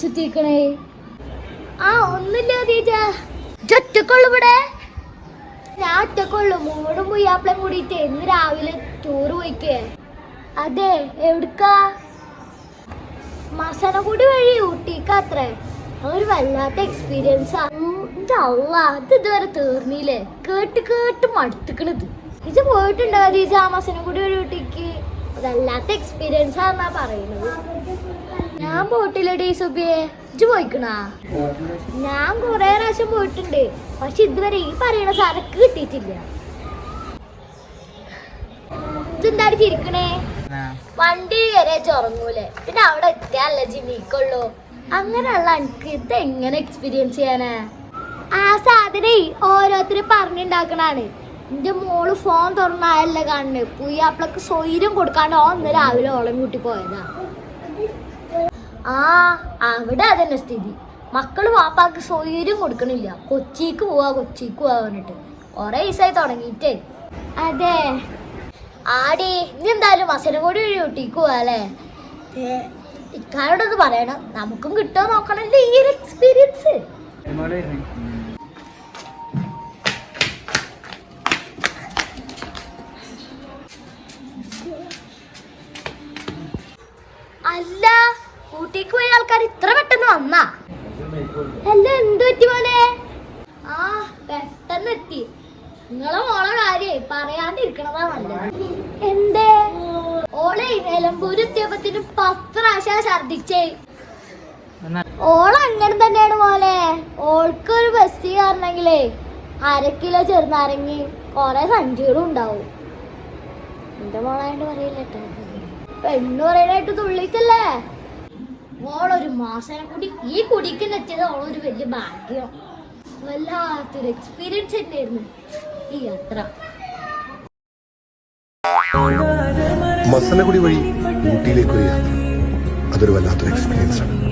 ചിരിച്ചിരിക്കണേ ആ ഒന്നില്ല തീറ്റ ഒറ്റക്കുള്ളു ഇവിടെ. ഞാൻ ഒറ്റക്കുള്ളു. മോളും പുയ്യാപ്പിളും കൂടിയിട്ട് ഇന്ന് രാവിലെ ടൂറ് പോയിക്കേ. അതെ എവിടുക്കാ? മസനഗുടി വഴി ഊട്ടിക്കാത്രേ ഒരു വല്ലാത്ത എക്സ്പീരിയൻസാ അല്ല ഇത് ഇതുവരെ തീർന്നില്ലേ? കേട്ട് കേട്ട് മടുത്തുക്കണത് ഇത്. പോയിട്ടുണ്ടോ ദീജ മസനഗുടി വഴി ഊട്ടിക്ക്? വല്ലാത്ത എക്സ്പീരിയൻസ് ആണെന്നാ പറയുന്നത്. ഞാൻ പോയിട്ടില്ലടി സുബിയെ. ഇജ്ജ് പോയിക്കണാ? ഞാൻ കുറെ പ്രാവശ്യം പോയിട്ടുണ്ട്. പക്ഷെ ഇതുവരെ ഈ പറയുന്ന സാധനക്ക് കിട്ടിയിട്ടില്ല. ഇതെന്താണ് ചിരിക്കണേ? വണ്ടി വരെ ചുറങ്ങൂലെ. പിന്നെ അവിടെ എത്തിയാലേ ജിമ്മിക്കുള്ളൂ. അങ്ങനെയുള്ള എനിക്ക് ഇത് എങ്ങനെ എക്സ്പീരിയൻസ് ചെയ്യാനാ? ആ സാധനേ ഓരോരുത്തരും പറഞ്ഞുണ്ടാക്കണാണ്. എന്റെ മോൾ ഫോൺ തുറന്നായല്ലേ കാണുന്നത് പുയ്യാപ്പിളക്ക് സ്വൈര്യം കൊടുക്കാണ്ട് ഓ ഇന്ന് രാവിലെ ഓളം കൂട്ടി പോയതാ. ആ അവിടെ അതന്നെ സ്ഥിതി. മക്കൾ വാപ്പാക്ക് സ്വൈര്യം കൊടുക്കണില്ല. കൊച്ചിക്ക് പോവാ കൊച്ചിക്ക് പോവാ പറഞ്ഞിട്ട്. കൊറേ ദിവസമായി തുടങ്ങിയിട്ടേ. അതെ. ആടി ഇനി എന്തായാലും മസനം കൂടി ഒരു ഊട്ടിക്ക് പോവാല്ലേ ഇക്കാരോടൊന്ന് പറയണം. നമുക്കും കിട്ടുമോ നോക്കണല്ലേ ഈ ഒരു എക്സ്പീരിയൻസ് അല്ല ഊട്ടിക്ക് പോയ ആൾക്കാർ ഇത്ര പെട്ടെന്ന് വന്നാ? അല്ല എന്ത് പറ്റി മോനെ? ആ പെട്ടെന്ന് എത്തി. നിങ്ങളെ മോളെ കാര്യേ പറയാണ്ടിരിക്കണതാ നല്ലത്. എന്തേ? ഓളെ നിലമ്പൂര് എത്തിയപ്പത്തിന് പത്ത് പ്രാവശ്യം ഛർദിച്ചേ ഓള അങ്ങനെ തന്നെയാണ് മോലെ ഓൾക്ക് ഒരു ബസ് കാരണെങ്കിലേ അര കിലോ ചെറുനാരങ്ങി കൊറേ സഞ്ചികളും ഉണ്ടാവും. എന്റെ മോളായോണ്ട് പറയില്ല കേട്ടോ. പറയണായിട്ട് തുള്ളിച്ചല്ലേ ഓളൊരു മാസനെ കൂടി ഈ കുടിക്ക് എത്തിയത് ഓളൊരു വലിയ ഭാഗ്യം. വല്ലാത്തൊരു എക്സ്പീരിയൻസ് തന്നെയായിരുന്നു ഈ യാത്ര. മസനഗുടി വഴി ഊട്ടിയിലേക്കൊരു യാത്ര. അതൊരു വല്ലാത്തൊരു എക്സ്പീരിയൻസ് ആണ്.